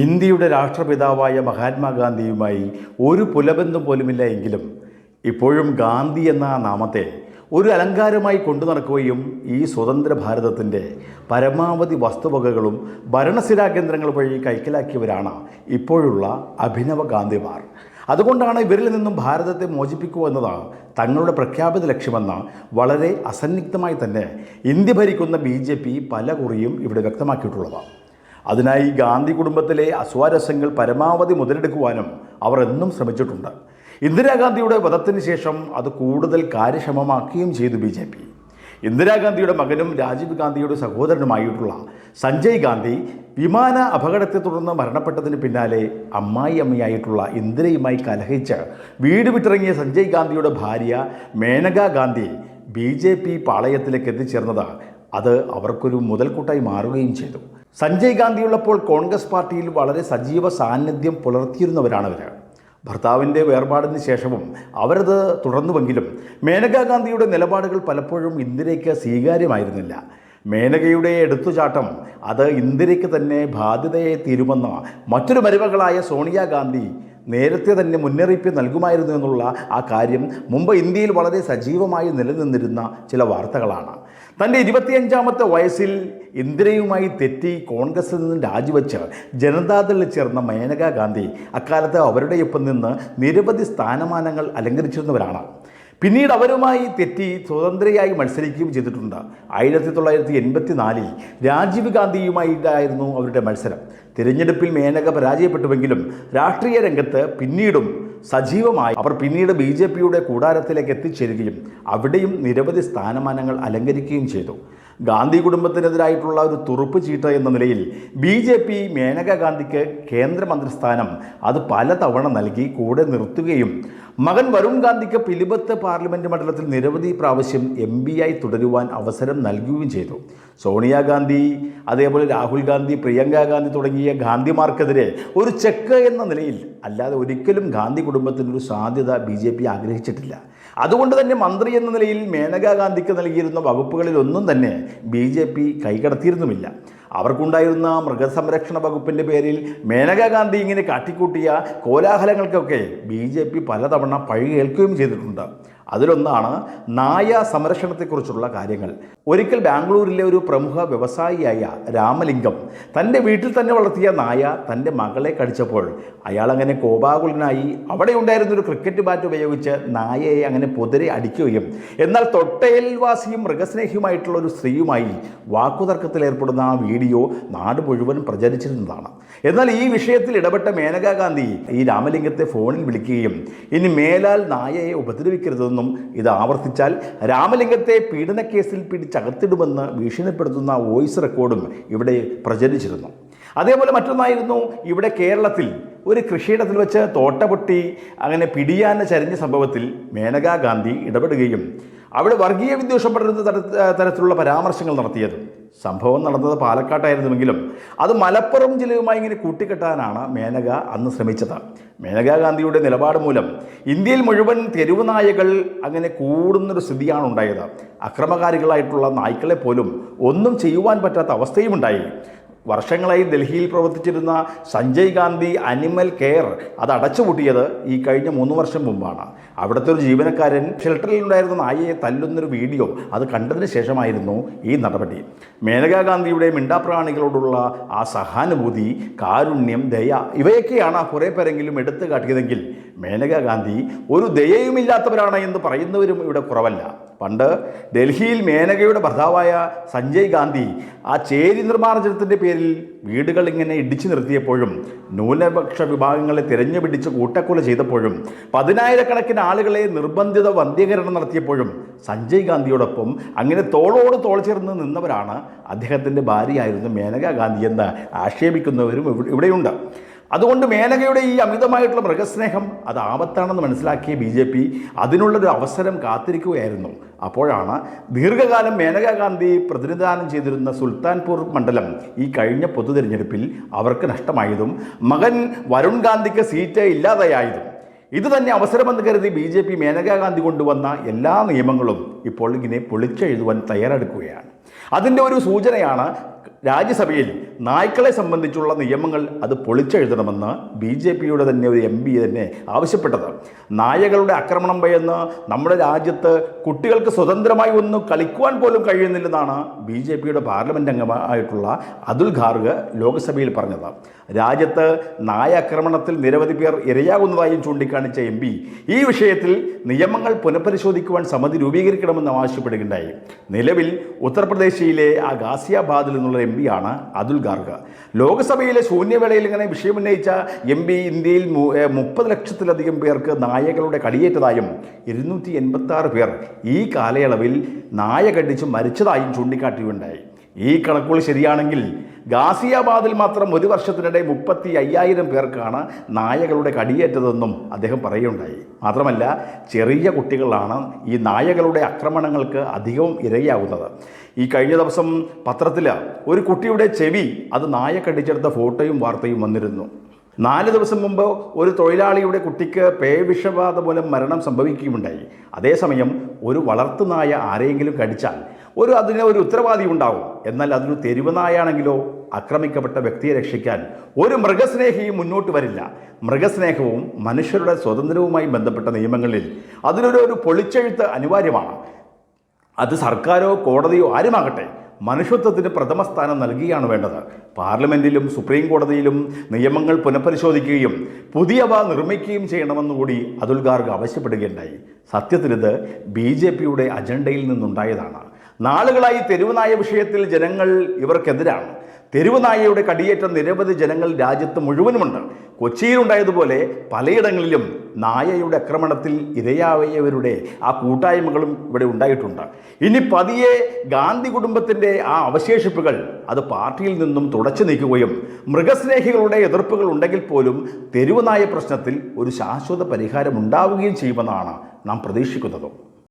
ഇന്ത്യയുടെ രാഷ്ട്രപിതാവായ മഹാത്മാഗാന്ധിയുമായി ഒരു പുലബന്ധം പോലുമില്ല എങ്കിലും ഇപ്പോഴും ഗാന്ധി എന്ന നാമത്തെ ഒരു അലങ്കാരമായി കൊണ്ടു നടക്കുകയും ഈ സ്വതന്ത്ര ഭാരതത്തിന്റെ പരമാവധി വസ്തുവകകളും ഭരണസിരാ കേന്ദ്രങ്ങൾ വഴി കൈക്കലാക്കിയവരാണ് ഇപ്പോഴുള്ള അഭിനവ ഗാന്ധിമാർ. അതുകൊണ്ടാണ് ഇവരിൽ നിന്നും ഭാരതത്തെ മോചിപ്പിക്കുക എന്നതാണ് തങ്ങളുടെ പ്രഖ്യാപിത ലക്ഷ്യമെന്ന് വളരെ അസന്നിഗ്ധമായി തന്നെ ഇന്ത്യ ഭരിക്കുന്ന ബി പല കുറിയും ഇവിടെ വ്യക്തമാക്കിയിട്ടുള്ളതാണ്. അതിനായി ഗാന്ധി കുടുംബത്തിലെ അസ്വാരസ്യങ്ങൾ പരമാവധി മുതലെടുക്കുവാനും അവർ എന്നും ശ്രമിച്ചിട്ടുണ്ട്. ഇന്ദിരാഗാന്ധിയുടെ വധത്തിന് ശേഷം അത് കൂടുതൽ കാര്യക്ഷമമാക്കുകയും ചെയ്തു ബി ജെ പി. ഇന്ദിരാഗാന്ധിയുടെ മകനും രാജീവ് ഗാന്ധിയുടെ സഹോദരനുമായിട്ടുള്ള സഞ്ജയ് ഗാന്ധി വിമാന അപകടത്തെ തുടർന്ന് മരണപ്പെട്ടതിന് പിന്നാലെ അമ്മായി അമ്മയായിട്ടുള്ള ഇന്ദിരയുമായി കലഹിച്ച് വീട് വിട്ടിറങ്ങിയ സഞ്ജയ് ഗാന്ധിയുടെ ഭാര്യ Maneka Gandhi B J P പാളയത്തിലേക്ക് എത്തിച്ചേർന്നത് അത് അവർക്കൊരു മുതൽക്കൂട്ടായി മാറുകയും ചെയ്തു. സഞ്ജയ് ഗാന്ധിയുള്ളപ്പോൾ കോൺഗ്രസ് പാർട്ടിയിൽ വളരെ സജീവ സാന്നിധ്യം പുലർത്തിയിരുന്നവരാണ് ഇവർ ഭർത്താവിന്റെ വേർപാടിന് ശേഷവും അവരത് തുടർന്നുവെങ്കിലും മേനകാ ഗാന്ധിയുടെ നിലപാടുകൾ പലപ്പോഴും ഇന്ദിരയ്ക്ക് സ്വീകാര്യമായിരുന്നില്ല. മേനകയുടെ എടുത്തുചാട്ടം അത് ഇന്ദിരയ്ക്ക് തന്നെ ബാധ്യതയെ തീരുമെന്ന് മറ്റൊരു മരുമകളായ സോണിയാഗാന്ധി നേരത്തെ തന്നെ മുന്നറിയിപ്പ് നൽകുമായിരുന്നു എന്നുള്ള ആ കാര്യം മുമ്പ് ഇന്ത്യയിൽ വളരെ സജീവമായി നിലനിന്നിരുന്ന ചില വാർത്തകളാണ്. തന്റെ ഇരുപത്തിയഞ്ചാമത്തെ വയസ്സിൽ ഇന്ദിരയുമായി തെറ്റി കോൺഗ്രസിൽ നിന്ന് രാജിവെച്ച് ജനതാദളിൽ ചേർന്ന മേനകാ ഗാന്ധി അക്കാലത്ത് അവരുടെയൊപ്പം നിന്ന് നിരവധി സ്ഥാനമാനങ്ങൾ അലങ്കരിച്ചിരുന്നവരാണ്. പിന്നീട് അവരുമായി തെറ്റി സ്വതന്ത്രയായി മത്സരിക്കുകയും ചെയ്തിട്ടുണ്ട്. ആയിരത്തി തൊള്ളായിരത്തി എൺപത്തി നാലിൽ രാജീവ് ഗാന്ധിയുമായിട്ടായിരുന്നു അവരുടെ മത്സരം. തിരഞ്ഞെടുപ്പിൽ മേനക പരാജയപ്പെട്ടുവെങ്കിലും രാഷ്ട്രീയ രംഗത്ത് പിന്നീടും സജീവമായി അവർ പിന്നീട് ബി ജെ പിയുടെ കൂടാരത്തിലേക്ക് എത്തിച്ചേരുകയും അവിടെയും നിരവധി സ്ഥാനമാനങ്ങൾ അലങ്കരിക്കുകയും ചെയ്തു. ഗാന്ധി കുടുംബത്തിനെതിരായിട്ടുള്ള ഒരു തുറുപ്പ് ചീട്ട എന്ന നിലയിൽ ബി ജെ പി മേനക ഗാന്ധിക്ക് കേന്ദ്രമന്ത്രിസ്ഥാനം അത് പലതവണ നൽകി കൂടെ നിർത്തുകയും മകൻ വരുൺ ഗാന്ധിക്ക് പിലിബത്ത് പാർലമെന്റ് മണ്ഡലത്തിൽ നിരവധി പ്രാവശ്യം എം ആയി തുടരുവാൻ അവസരം നൽകുകയും ചെയ്തു. സോണിയാഗാന്ധി അതേപോലെ രാഹുൽ ഗാന്ധി പ്രിയങ്ക ഗാന്ധി തുടങ്ങിയ ഗാന്ധിമാർക്കെതിരെ ഒരു ചെക്ക് എന്ന നിലയിൽ അല്ലാതെ ഒരിക്കലും ഗാന്ധി കുടുംബത്തിനൊരു സാധ്യത ബി ജെ പി ആഗ്രഹിച്ചിട്ടില്ല. അതുകൊണ്ട് തന്നെ മന്ത്രി എന്ന നിലയിൽ മേനകാ ഗാന്ധിക്ക് നൽകിയിരുന്ന വകുപ്പുകളിലൊന്നും തന്നെ ബി ജെ പി കൈകടത്തിയിരുന്നുമില്ല അവർക്കുണ്ടായിരുന്ന മൃഗസംരക്ഷണ വകുപ്പിന്റെ പേരിൽ മേനകാ ഗാന്ധി ഇങ്ങനെ കാട്ടിക്കൂട്ടിയ കോലാഹലങ്ങൾക്കൊക്കെ ബി ജെ പി പലതവണ പഴി കേൾക്കുകയും ചെയ്തിട്ടുണ്ട്. അതിലൊന്നാണ് നായ സംരക്ഷണത്തെക്കുറിച്ചുള്ള കാര്യങ്ങൾ. ഒരിക്കൽ ബാംഗ്ലൂരിലെ ഒരു പ്രമുഖ വ്യവസായിയായ രാമലിംഗം തന്റെ വീട്ടിൽ തന്നെ വളർത്തിയ നായ തന്റെ മകളെ കടിച്ചപ്പോൾ അയാൾ അങ്ങനെ കോപാകുലനായി അവിടെ ഉണ്ടായിരുന്ന ഒരു ക്രിക്കറ്റ് ബാറ്റ് ഉപയോഗിച്ച് നായയെ അങ്ങനെ പൊതിരെ അടിക്കുകയും എന്നാൽ തൊട്ടയൽവാസിയും മൃഗസ്നേഹിയുമായിട്ടുള്ള ഒരു സ്ത്രീയുമായി വാക്കുതർക്കത്തിൽ ഏർപ്പെടുന്ന ആ വീഡിയോ നാട് മുഴുവൻ പ്രചരിച്ചിരുന്നതാണ്. എന്നാൽ ഈ വിഷയത്തിൽ ഇടപെട്ട മേനകാ ഗാന്ധി ഈ രാമലിംഗത്തെ ഫോണിൽ വിളിക്കുകയും ഇനി മേലാൽ നായയെ ഉപദ്രവിക്കരുതെന്നും ഇത് ആവർത്തിച്ചാൽ രാമലിംഗത്തെ പീഡനക്കേസിൽ പിടിച്ചകത്തിടുമെന്ന് ഭീഷണിപ്പെടുത്തുന്ന വോയിസ് റെക്കോർഡും ഇവിടെ പ്രചരിച്ചിരുന്നു. അതേപോലെ മറ്റൊന്നായിരുന്നു ഇവിടെ കേരളത്തിൽ ഒരു കൃഷിയിടത്തിൽ വെച്ച് തോട്ട പൊട്ടി അങ്ങനെ പിടിയാന ചരിഞ്ഞ സംഭവത്തിൽ മേനകാ ഗാന്ധി ഇടപെടുകയും അവിടെ വർഗീയ വിദ്വേഷം പടരുന്ന തരത്തിലുള്ള പരാമർശങ്ങൾ നടത്തിയത്. സംഭവം നടന്നത് പാലക്കാട്ടായിരുന്നുവെങ്കിലും അത് മലപ്പുറം ജില്ലയുമായി ഇങ്ങനെ കൂട്ടിക്കെട്ടാനാണ് മേനക അന്ന് ശ്രമിച്ചത്. മേനകാ ഗാന്ധിയുടെ നിലപാട് മൂലം ഇന്ത്യയിൽ മുഴുവൻ തെരുവ് നായകൾ അങ്ങനെ കൂടുന്നൊരു സ്ഥിതിയാണ് ഉണ്ടായത് അക്രമകാരികളായിട്ടുള്ള നായ്ക്കളെ പോലും ഒന്നും ചെയ്യുവാൻ പറ്റാത്ത അവസ്ഥയും ഉണ്ടായി വർഷങ്ങളായി ഡൽഹിയിൽ പ്രവർത്തിച്ചിരുന്ന സഞ്ജയ് ഗാന്ധി അനിമൽ കെയർ അത് അടച്ചുപൂട്ടിയത് ഈ കഴിഞ്ഞ മൂന്ന് വർഷം മുമ്പാണ്. അവിടുത്തെ ഒരു ജീവനക്കാരൻ ഷെൽട്ടറിൽ ഉണ്ടായിരുന്ന നായയെ തല്ലുന്നൊരു വീഡിയോ അത് കണ്ടതിന് ശേഷമായിരുന്നു ഈ നടപടി. മേനകാ ഗാന്ധിയുടെ മിണ്ടാപ്രാണികളോടുള്ള ആ സഹാനുഭൂതി കാരുണ്യം ദയ ഇവയൊക്കെയാണ് കുറേ പേരെങ്കിലും എടുത്തു കാട്ടിയതെങ്കിൽ മേനകാ ഗാന്ധി ഒരു ദയയുമില്ലാത്തവരാണ് എന്ന് പറയുന്നവരും ഇവിടെ കുറവല്ല. പണ്ട് ഡൽഹിയിൽ മേനകയുടെ ഭർത്താവായ സഞ്ജയ് ഗാന്ധി ആ ചേരി നിർമ്മാർജനത്തിന്റെ പേരിൽ വീടുകൾ ഇങ്ങനെ ഇടിച്ചു നിർത്തിയപ്പോഴും ന്യൂനപക്ഷ വിഭാഗങ്ങളെ തിരഞ്ഞു പിടിച്ച് കൂട്ടക്കൊല ചെയ്തപ്പോഴും പതിനായിരക്കണക്കിന് ആളുകളെ നിർബന്ധിത വന്ധ്യകരണം നടത്തിയപ്പോഴും സഞ്ജയ് ഗാന്ധിയോടൊപ്പം അങ്ങനെ തോളോട് തോൾ ചേർന്ന് നിന്നവരാണ് അദ്ദേഹത്തിന്റെ ഭാര്യയായിരുന്ന മേനകാ ഗാന്ധി എന്ന് ആക്ഷേപിക്കുന്നവരും ഇവിടെ- ഇവിടെയുണ്ട്. അതുകൊണ്ട് മേനകയുടെ ഈ അമിതമായിട്ടുള്ള മൃഗസ്നേഹം അത് ആപത്താണെന്ന് മനസ്സിലാക്കിയ ബി ജെ പി അതിനുള്ളൊരു അവസരം കാത്തിരിക്കുകയായിരുന്നു. അപ്പോഴാണ് ദീർഘകാലം മേനകാ ഗാന്ധി പ്രതിനിധാനം ചെയ്തിരുന്ന സുൽത്താൻപൂർ മണ്ഡലം ഈ കഴിഞ്ഞ പൊതു തിരഞ്ഞെടുപ്പിൽ അവർക്ക് നഷ്ടമായതും മകൻ വരുൺ ഗാന്ധിക്ക് സീറ്റ് ഇല്ലാതെയായതും. ഇത് തന്നെ അവസരമെന്ന് കരുതി B J P Maneka Gandhi കൊണ്ടുവന്ന എല്ലാ നിയമങ്ങളും ഇപ്പോൾ ഇങ്ങനെ പൊളിച്ചെഴുതുവാൻ തയ്യാറെടുക്കുകയാണ്. അതിന്റെ ഒരു സൂചനയാണ് രാജ്യസഭയിൽ നായ്ക്കളെ സംബന്ധിച്ചുള്ള നിയമങ്ങൾ അത് പൊളിച്ചെഴുതണമെന്ന് ബി ജെ പിയുടെ തന്നെ ഒരു എം പി തന്നെ ആവശ്യപ്പെട്ടത്. നായകളുടെ ആക്രമണം ഭയന്ന് നമ്മുടെ രാജ്യത്ത് കുട്ടികൾക്ക് സ്വതന്ത്രമായി ഒന്ന് കളിക്കുവാൻ പോലും കഴിയുന്നില്ലെന്നാണ് ബി ജെ പിയുടെ പാർലമെന്റ് അംഗമായിട്ടുള്ള അതുൽ ഖാർഗ് ലോക്സഭയിൽ പറഞ്ഞത്. രാജ്യത്ത് നായ ആക്രമണത്തിൽ നിരവധി പേർ ഇരയാകുന്നതായും ചൂണ്ടിക്കാണിച്ച എം പി ഈ വിഷയത്തിൽ നിയമങ്ങൾ പുനഃപരിശോധിക്കുവാൻ സമിതി രൂപീകരിക്കണമെന്ന് ആവശ്യപ്പെടുകയുണ്ടായി. നിലവിൽ ഉത്തർപ്രദേശിലെ ആ ഗാസിയാബാദിൽ നിന്നുള്ള എം പിയാണ് അതുൽ ഗാർഗ് ലോകസഭയിലെ ശൂന്യവേളയിൽ ഇങ്ങനെ വിഷയമുന്നയിച്ച എം പി ഇന്ത്യയിൽ മുപ്പത് ലക്ഷത്തിലധികം പേർക്ക് നായകളുടെ കടിയേറ്റതായും ഇരുന്നൂറ്റി എൺപത്തി പേർ ഈ കാലയളവിൽ നായ കടിച്ച് മരിച്ചതായും ചൂണ്ടിക്കാട്ടുകയുണ്ടായി ഈ കണക്കുകൾ ശരിയാണെങ്കിൽ ഗാസിയാബാദിൽ മാത്രം ഒരു വർഷത്തിനിടെ മുപ്പത്തി അയ്യായിരം പേർക്കാണ് നായകളുടെ കടിയേറ്റതെന്നും അദ്ദേഹം പറയുകയുണ്ടായി. മാത്രമല്ല ചെറിയ കുട്ടികളാണ് ഈ നായകളുടെ ആക്രമണങ്ങൾക്ക് അധികവും ഇരയാവുന്നത്. ഈ കഴിഞ്ഞ ദിവസം പത്രത്തിൽ ഒരു കുട്ടിയുടെ ചെവി അത് നായ കടിച്ചെടുത്ത ഫോട്ടോയും വാർത്തയും വന്നിരുന്നു. നാല് ദിവസം മുമ്പ് ഒരു തൊഴിലാളിയുടെ കുട്ടിക്ക് പേവിഷബാധ മൂലം മരണം സംഭവിക്കുകയുണ്ടായി. അതേസമയം ഒരു വളർത്തുനായ ആരെയെങ്കിലും കടിച്ചാൽ ഒരു അതിന് ഒരു ഉത്തരവാദി ഉണ്ടാവും. എന്നാൽ അതിന് തെരുവ് നായാണെങ്കിലോ ആക്രമിക്കപ്പെട്ട വ്യക്തിയെ രക്ഷിക്കാൻ ഒരു മൃഗസ്നേഹിയും മുന്നോട്ട് വരില്ല. മൃഗസ്നേഹവും മനുഷ്യരുടെ സ്വാതന്ത്ര്യവുമായി ബന്ധപ്പെട്ട നിയമങ്ങളിൽ അതിനൊരു ഒരു പൊളിച്ചെഴുത്ത് അനിവാര്യമാണ്. അത് സർക്കാരോ കോടതിയോ ആരുമാകട്ടെ മനുഷ്യത്വത്തിന് പ്രഥമ സ്ഥാനം നൽകുകയാണ് വേണ്ടത്. പാർലമെന്റിലും സുപ്രീം കോടതിയിലും നിയമങ്ങൾ പുനഃപരിശോധിക്കുകയും പുതിയവ നിർമ്മിക്കുകയും ചെയ്യണമെന്നുകൂടി അതുൽ ഗാർഗ് ആവശ്യപ്പെടുകയുണ്ടായി. സത്യത്തിലിത് ബി ജെ പിയുടെ അജണ്ടയിൽ നിന്നുണ്ടായതാണ്. നാളുകളായി തെരുവുനായ വിഷയത്തിൽ ജനങ്ങൾ ഇവർക്കെതിരാണ്. തെരുവുനായയുടെ കടിയേറ്റ നിരവധി ജനങ്ങൾ രാജ്യത്ത് മുഴുവനുമുണ്ട്. കൊച്ചിയിലുണ്ടായതുപോലെ പലയിടങ്ങളിലും നായയുടെ ആക്രമണത്തിൽ ഇരയായവരുടെ ആ കൂട്ടായ്മകളും ഇവിടെ ഉണ്ടായിട്ടുണ്ട്. ഇനി പതിയെ ഗാന്ധി കുടുംബത്തിന്റെ ആ അവശേഷിപ്പുകൾ അത് പാർട്ടിയിൽ നിന്നും തുടച്ചു നീക്കുകയും മൃഗസ്നേഹികളുടെ എതിർപ്പുകൾ ഉണ്ടെങ്കിൽ പോലും തെരുവുനായ പ്രശ്നത്തിൽ ഒരു ശാശ്വത പരിഹാരം ഉണ്ടാവുകയും ചെയ്യുമെന്നാണ് നാം പ്രതീക്ഷിക്കുന്നത്.